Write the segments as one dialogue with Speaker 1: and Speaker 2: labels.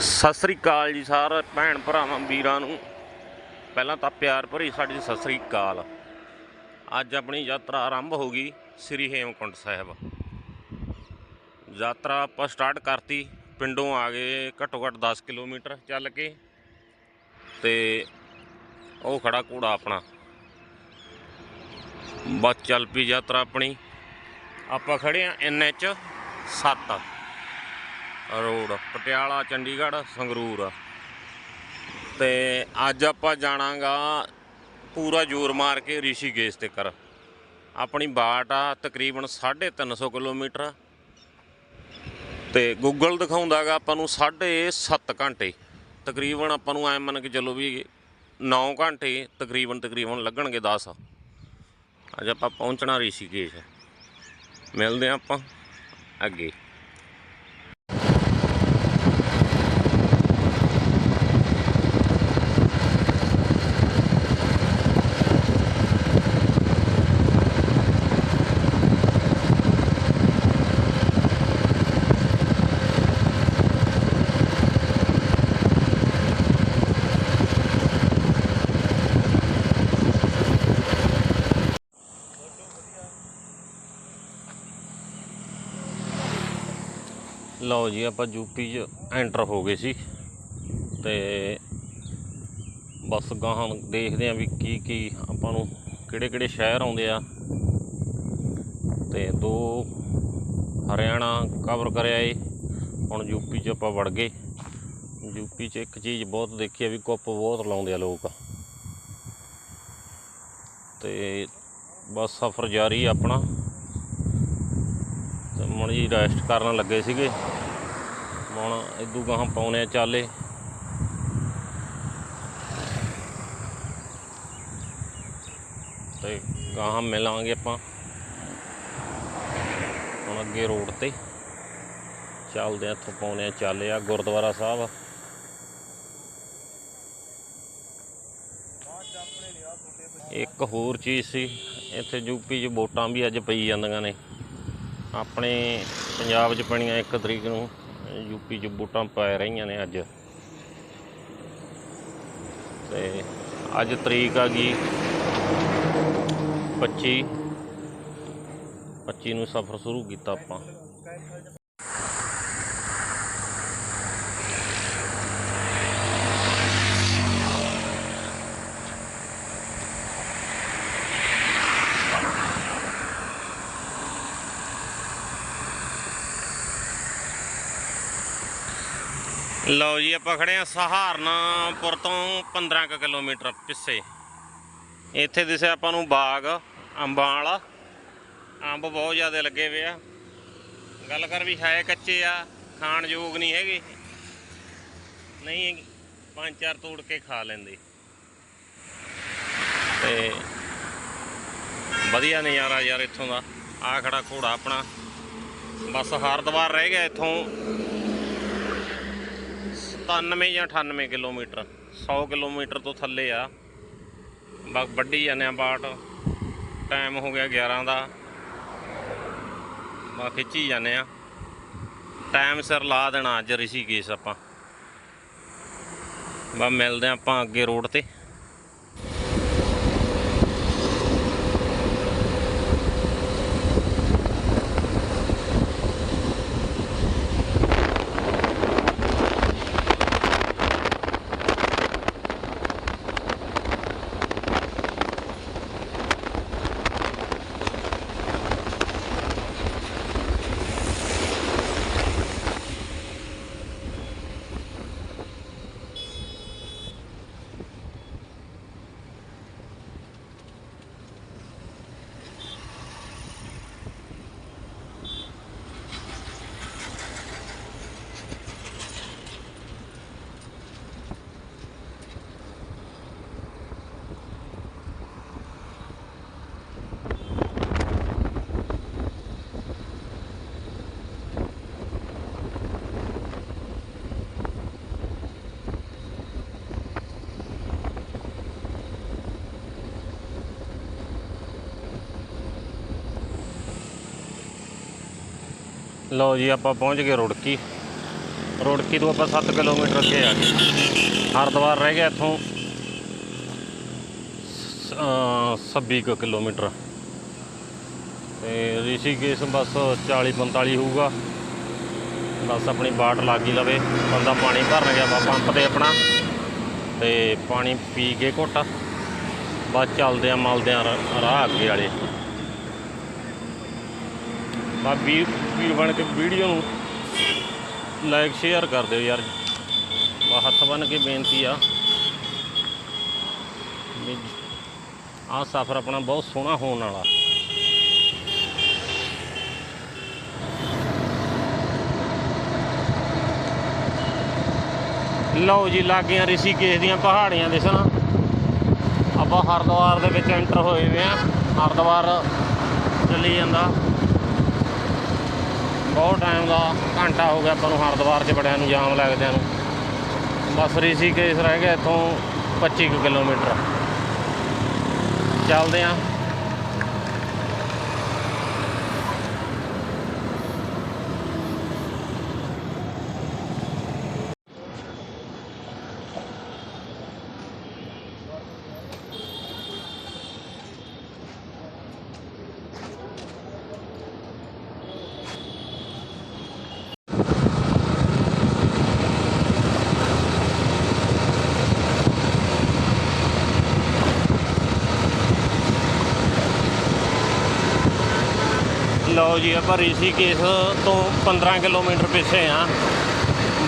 Speaker 1: ਸਤਿ ਸ੍ਰੀ ਅਕਾਲ ਜੀ ਸਾਰੇ ਭੈਣ ਭਰਾਵਾਂ ਵੀਰਾਂ ਨੂੰ। ਪਹਿਲਾਂ ਤਾਂ ਪਿਆਰ ਭਰੀ ਸਾਡੀ ਸਤਿ ਸ੍ਰੀ ਅਕਾਲ। ਅੱਜ ਆਪਣੀ ਯਾਤਰਾ ਆਰੰਭ ਹੋ ਗਈ ਸ੍ਰੀ ਹੇਮਕੁੰਟ ਸਾਹਿਬ। ਯਾਤਰਾ ਆਪਾਂ ਸਟਾਰਟ ਕਰਤੀ, ਪਿੰਡੋਂ ਆ ਗਏ ਘੱਟੋ ਘੱਟ 10 ਕਿਲੋਮੀਟਰ ਚੱਲ ਕੇ ਤੇ ਉਹ ਖੜਾ ਘੋੜਾ ਆਪਣਾ। ਬਸ ਚੱਲ ਪਈ ਯਾਤਰਾ ਆਪਣੀ। ਆਪਾਂ ਖੜੇ ਆ ਐਨਐਚ 7 ਰੋਡ, ਪਟਿਆਲਾ, ਚੰਡੀਗੜ੍ਹ, ਸੰਗਰੂਰ। ਤੇ ਅੱਜ ਆਪਾਂ ਜਾਣਾਗਾ ਪੂਰਾ ਜ਼ੋਰ ਮਾਰ ਕੇ ਰਿਸ਼ੀਕੇਸ਼ ਤੇ ਕਰ ਆਪਣੀ ਬਾਟ ਆ, ਤਕਰੀਬਨ 350 ਕਿਲੋਮੀਟਰ। ਤੇ ਗੂਗਲ ਦਿਖਾਉਂਦਾਗਾ ਆਪਾਂ ਨੂੰ 7.5 ਘੰਟੇ। ਤਕਰੀਬਨ ਆਪਾਂ ਨੂੰ ਐ ਮੰਨ ਕੇ ਚੱਲੋ ਵੀ 9 ਘੰਟੇ ਤਕਰੀਬਨ ਤਕਰੀਬਨ ਲੱਗਣਗੇ 10 ਅੱਜ ਆਪਾਂ ਪਹੁੰਚਣਾ ਰਿਸ਼ੀਕੇਸ਼। ਮਿਲਦੇ ਹਾਂ ਆਪਾਂ ਅੱਗੇ। ਲਓ ਜੀ, ਆਪਾਂ ਯੂਪੀ 'ਚ ਐਂਟਰ ਹੋ ਗਏ ਸੀ। ਤੇ ਬਸ ਗਾਹਾਂ ਦੇਖਦੇ ਆਂ ਵੀ ਕੀ ਕੀ ਆਪਾਂ ਨੂੰ ਕਿਹੜੇ ਕਿਹੜੇ ਸ਼ਹਿਰ ਆਉਂਦੇ ਆ। ਤੇ ਦੋ ਹਰਿਆਣਾ ਕਵਰ ਕਰਿਆ ਏ। ਹੁਣ ਯੂਪੀ 'ਚ ਆਪਾਂ ਵੜ ਗਏ। ਯੂਪੀ 'ਚ ਇੱਕ ਚੀਜ਼ ਬਹੁਤ ਦੇਖੀ ਆ ਵੀ ਕੁੱਪ ਬਹੁਤ ਲਾਉਂਦੇ ਆ ਲੋਕ। ਤੇ ਬਸ ਸਫ਼ਰ ਜਾਰੀ ਆਪਣਾ। ਹੁਣ ਜੀ ਰੈਸਟ ਕਰਨ ਲੱਗੇ ਸੀਗੇ। ਹੁਣ ਇਦੂ ਗਾਹਾਂ ਪਾਉਣੇ ਆ ਚਾਲੇ। ਤੇ ਗਾਹਾਂ ਮਿਲਾਂਗੇ ਆਪਾਂ ਹੁਣ ਅੱਗੇ ਰੋਡ ਤੇ। ਚੱਲਦੇ ਆ ਇੱਥੋਂ ਪਾਉਣੇ ਆ ਚਾਲੇ ਆ ਗੁਰਦੁਆਰਾ ਸਾਹਿਬ। ਇੱਕ ਹੋਰ ਚੀਜ਼ ਸੀ, ਇੱਥੇ ਯੂਪੀ 'ਚ ਵੋਟਾਂ ਵੀ ਅੱਜ ਪਈ ਜਾਂਦੀਆਂ ਨੇ। ਆਪਣੇ ਪੰਜਾਬ 'ਚ ਪਣੀਆਂ ਇੱਕ ਤਰੀਕ ਨੂੰ ਯੂਪੀ 'ਚ ਬੂਟਾਂ ਪੈ ਰਹੀਆਂ ਨੇ ਅੱਜ। ਤੇ ਅੱਜ ਤਰੀਕ ਆ ਗਈ 25 25 ਨੂੰ ਸਫ਼ਰ ਸ਼ੁਰੂ ਕੀਤਾ ਆਪਾਂ। ਲਓ ਜੀ, ਆਪਾਂ ਖੜੇ ਆ ਸਹਾਰਨਾਪੁਰ ਤੋਂ 15 ਕੁ ਕਿਲੋਮੀਟਰ ਪਿੱਛੇ। ਇੱਥੇ ਦਿਸਿਆ ਆਪਾਂ ਨੂੰ ਬਾਗ, ਅੰਬਾਂ ਵਾਲਾ। ਅੰਬ ਬਹੁਤ ਜ਼ਿਆਦਾ ਲੱਗੇ ਹੋਏ ਆ। ਗੱਲ ਕਰ ਵੀ ਹੈ ਕੱਚੇ ਆ, ਖਾਣ ਯੋਗ ਨਹੀਂ ਹੈਗੇ। ਨਹੀਂ ਹੈਗੇ। ਪੰਜ ਚਾਰ ਤੋੜ ਕੇ ਖਾ ਲੈਂਦੇ। ਤੇ ਵਧੀਆ ਨਜ਼ਾਰਾ ਯਾਰ ਇੱਥੋਂ ਦਾ। ਆ ਖੜਾ ਘੋੜਾ ਆਪਣਾ। ਬਸ ਹਰਦੁਆਰ ਰਹਿ ਗਿਆ ਇੱਥੋਂ। 97 ਜਾਂ 98 ਕਿਲੋਮੀਟਰ 100 ਕਿਲੋਮੀਟਰ ਤੋਂ ਥੱਲੇ ਆ। ਬਸ ਵੱਡੀ ਜਾਂਦੇ ਆ ਬਾਟ। ਟਾਈਮ ਹੋ ਗਿਆ 11 ਦਾ। ਬਸ ਖਿੱਚੀ ਜਾਂਦੇ ਆ। ਟਾਈਮ ਸਿਰ ਲਾ ਦੇਣਾ ਅੱਜ ਰਿਸ਼ੀਕੇਸ਼ ਆਪਾਂ। ਬਸ ਮਿਲਦੇ ਆ ਆਪਾਂ ਅੱਗੇ ਰੋਡ ਤੇ। ਲਓ ਜੀ ਆਪਾਂ ਪਹੁੰਚ ਗਏ ਰੁੜਕੀ। ਰੋੜਕੀ ਤੋਂ ਆਪਾਂ 7 ਕਿਲੋਮੀਟਰ ਅੱਗੇ ਆ ਗਏ। ਹਰਿਦੁਆਰ ਰਹਿ ਗਿਆ ਇੱਥੋਂ। ਸ- 26 ਕੁ ਕਿਲੋਮੀਟਰ। ਤੇ ਰਿਸ਼ੀਕੇਸ਼ ਬਸ 40 45 ਹੋਊਗਾ। ਬਸ ਆਪਣੀ ਬਾਟ ਲੱਗ ਲਵੇ। ਬੰਦਾ ਪਾਣੀ ਭਰਨ ਗਿਆ ਵਾ ਪੰਪ ਤੇ ਆਪਣਾ। ਤੇ ਪਾਣੀ ਪੀ ਕੇ ਘੁੱਟ। ਬਸ ਚੱਲਦੇ ਆ, ਮਲਦੇ ਆ ਰ- ਰਾਹ ਅੱਗੇ ਵਾਲੇ। ਬਾ ਵੀਰ ਵੀਰ ਬਣ ਕੇ ਵੀਡੀਓ ਨੂੰ ਲਾਈਕ ਸ਼ੇਅਰ ਕਰ ਦਿਓ ਯਾਰ। ਬਾ ਹੱਥ ਬਨ ਕੇ ਬੇਨਤੀ ਆ ਵੀ ਆਹ ਸਫ਼ਰ ਆਪਣਾ ਬਹੁਤ ਸੋਹਣਾ ਹੋਣ ਵਾਲਾ। ਲਓ ਜੀ, ਲਾਗੀਆਂ ਰਿਸ਼ੀਕੇਸ਼ ਦੀਆਂ ਪਹਾੜੀਆਂ ਦੇ ਸਨ ਆਪਾਂ ਹਰਿਦੁਆਰ ਦੇ ਵਿੱਚ ਐਂਟਰ ਹੋਏ ਹੋਏ ਆ। ਹਰਿਦੁਆਰ ਚੱਲੀ ਜਾਂਦਾ। ਬਹੁਤ ਟਾਈਮ ਦਾ ਘੰਟਾ ਹੋ ਗਿਆ ਆਪਾਂ ਨੂੰ ਹਰਿਦੁਆਰ 'ਚ ਬੜਿਆਂ ਨੂੰ, ਜਾਮ ਲੱਗਦਿਆਂ ਨੂੰ। ਬਸ ਰਿਸ਼ੀਕੇਸ਼ ਰਹਿ ਗਿਆ ਇੱਥੋਂ 25 ਕੁ ਕਿਲੋਮੀਟਰ। ਚੱਲਦੇ ਆਂ। ਲਓ ਜੀ, ਆਪਾਂ ਰਿਸ਼ੀਕੇਸ਼ ਤੋਂ 15 ਕਿਲੋਮੀਟਰ ਪਿੱਛੇ ਆ।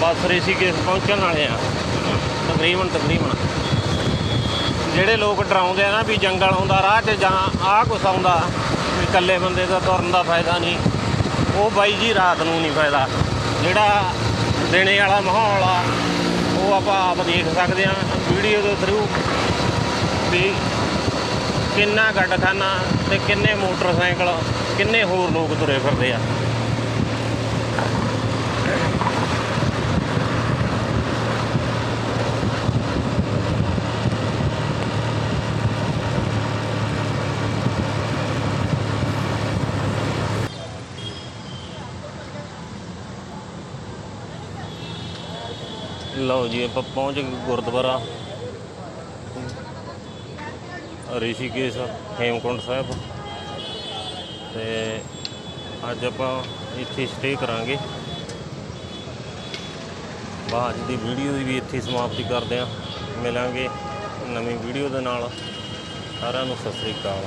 Speaker 1: ਬਸ ਰਿਸ਼ੀਕੇਸ਼ ਪਹੁੰਚਣ ਵਾਲੇ ਆ। ਤਕਰੀਬਨ ਤਕਰੀਬਨ। ਜਿਹੜੇ ਲੋਕ ਡਰਾਉਂਦੇ ਆ ਨਾ ਵੀ ਜੰਗਲ ਆਉਂਦਾ ਰਾਹ 'ਚ ਜਾਂ ਆਹ ਕੁਛ ਆਉਂਦਾ ਵੀ ਇਕੱਲੇ ਬੰਦੇ ਦਾ ਤੁਰਨ ਦਾ ਫਾਇਦਾ ਨਹੀਂ, ਉਹ ਬਾਈ ਜੀ ਰਾਤ ਨੂੰ ਨਹੀਂ ਫਾਇਦਾ। ਜਿਹੜਾ ਦਿਨੇ ਵਾਲਾ ਮਾਹੌਲ ਆ, ਉਹ ਆਪਾਂ ਆਪ ਦੇਖ ਸਕਦੇ ਆ ਵੀਡੀਓ ਦੇ ਥਰੂ ਵੀ ਕਿੰਨਾ ਗੱਡਖਾਨਾ ਤੇ ਕਿੰਨੇ ਮੋਟਰਸਾਈਕਲ ਕਿੰਨੇ ਹੋਰ ਲੋਕ ਤੁਰੇ ਫਿਰਦੇ ਆ? ਲਓ ਜੀ, ਆਪਾਂ ਪਹੁੰਚ ਗਏ ਗੁਰਦੁਆਰਾ। ਰਿਸ਼ੀਕੇਸ਼ ਹੇਮਕੁੰਟ ਸਾਹਿਬ। ਤੇ ਅੱਜ ਆਪਾਂ ਇੱਥੇ ਸਟੇ ਕਰਾਂਗੇ। ਬਾਅਦ ਦੀ ਵੀਡੀਓ ਦੀ ਵੀ ਇੱਥੇ ਸਮਾਪਤੀ ਕਰਦੇ ਹਾਂ ਮਿਲਾਂਗੇ ਨਵੀਂ ਵੀਡੀਓ ਦੇ ਨਾਲ। ਸਾਰਿਆਂ ਨੂੰ ਸਤਿ ਸ੍ਰੀ ਅਕਾਲ।